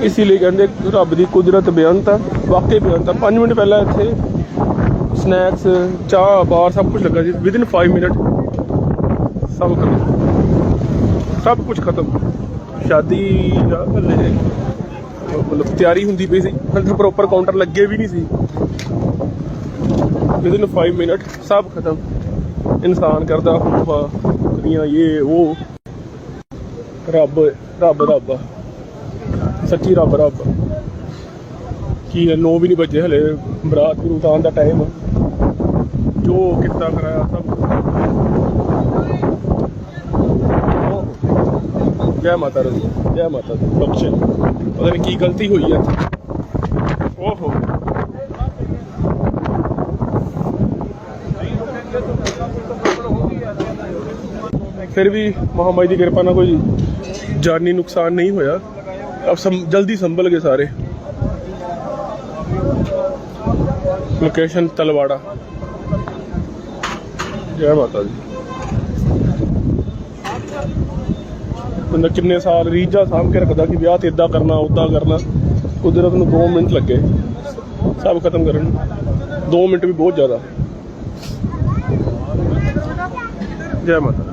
ਇਸੇ ਲਈ ਕਹਿੰਦੇ ਰੱਬ ਦੀ ਕੁਦਰਤ ਬੇਅੰਤ ਆ ਵਾਕਈ ਬੇਅੰਤ ਆ 5 ਮਿੰਟ ਪਹਿਲਾਂ ਇੱਥੇ ਸਨੈਕਸ ਚਾਹ ਬਾਰ ਸਭ ਕੁਝ ਲੱਗਾ ਸੀ ਵਿਦਿਨ 5 ਮਿੰਟ ਸਭ ਖਤਮ ਸਭ ਕੁਝ ਖਤਮ ਸ਼ਾਦੀ ਦਾ ਹਲੇ ਮਤਲਬ ਤਿਆਰੀ ਹੁੰਦੀ ਪਈ ਸੀ ਹਲੇ ਪ੍ਰੋਪਰ ਕਾਊਂਟਰ ਲੱਗੇ ਵੀ ਨਹੀਂ ਸੀ ਵਿਦਿਨ 5 ਮਿੰਟ ਸਭ ਖਤਮ ਇਨਸਾਨ ਕਰਦਾ ਹੁਫਾ ਦੁਨੀਆ ਇਹ ਉਹ ਰੱਬ ਰੱਬ ਰੱਬ ਸੱਚੀ ਰੱਬ ਰੱਬ। ਆ। ਕੀ ਹੈ ਨੋ ਵੀ ਨਹੀਂ ਵੱਜੇ ਹਲੇ, ਬਰਾਤ ਨੂੰ ਤਾਂ ਦਾ ਟਾਈਮ ਜੋ ਕੀਤਾ ਕਰਾਇਆ ਸਭ। ਜੈ ਮਾਤਾ ਦੀ ਜੈ ਮਾਤਾ ਦੀ ਬਖਸ਼ੇ ਪਤਾ ਨਹੀਂ ਕੀ ਗਲਤੀ ਹੋਈ ਹੈ। ਓਹੋ। ਫਿਰ ਵੀ ਮਹਾਮਾਰੀ ਦੀ ਕਿਰਪਾ ਨਾਲ ਕੋਈ ਜਾਨੀ ਨੁਕਸਾਨ ਨਹੀਂ ਹੋਇਆ। ਅਬ ਸੰ, ਜਲਦੀ ਸੰਭਲ ਗਏ ਸਾਰੇ। ਲੋਕੇਸ਼ਨ ਤਲਵਾੜਾ। ਜੈ ਮਾਤਾ ਦੀ। ਬੰਦਾ ਕਿੰਨੇ ਸਾਲ ਰੀਝਾਂ ਸਾਂਭ ਕੇ ਰੱਖਦਾ ਕਿ ਵਿਆਹ ਤੇ ਇਦਾਂ ਕਰਨਾ ਉਦਾਂ ਕਰਨਾ। ਕੁਦਰਤ ਨੂੰ 2 ਮਿੰਟ ਲੱਗੇ। ਸਭ ਖਤਮ ਕਰਨ ਨੂੰ। 2 ਮਿੰਟ ਵੀ ਬਹੁਤ ਜ਼ਿਆਦਾ। ਜੈ ਮਾਤਾ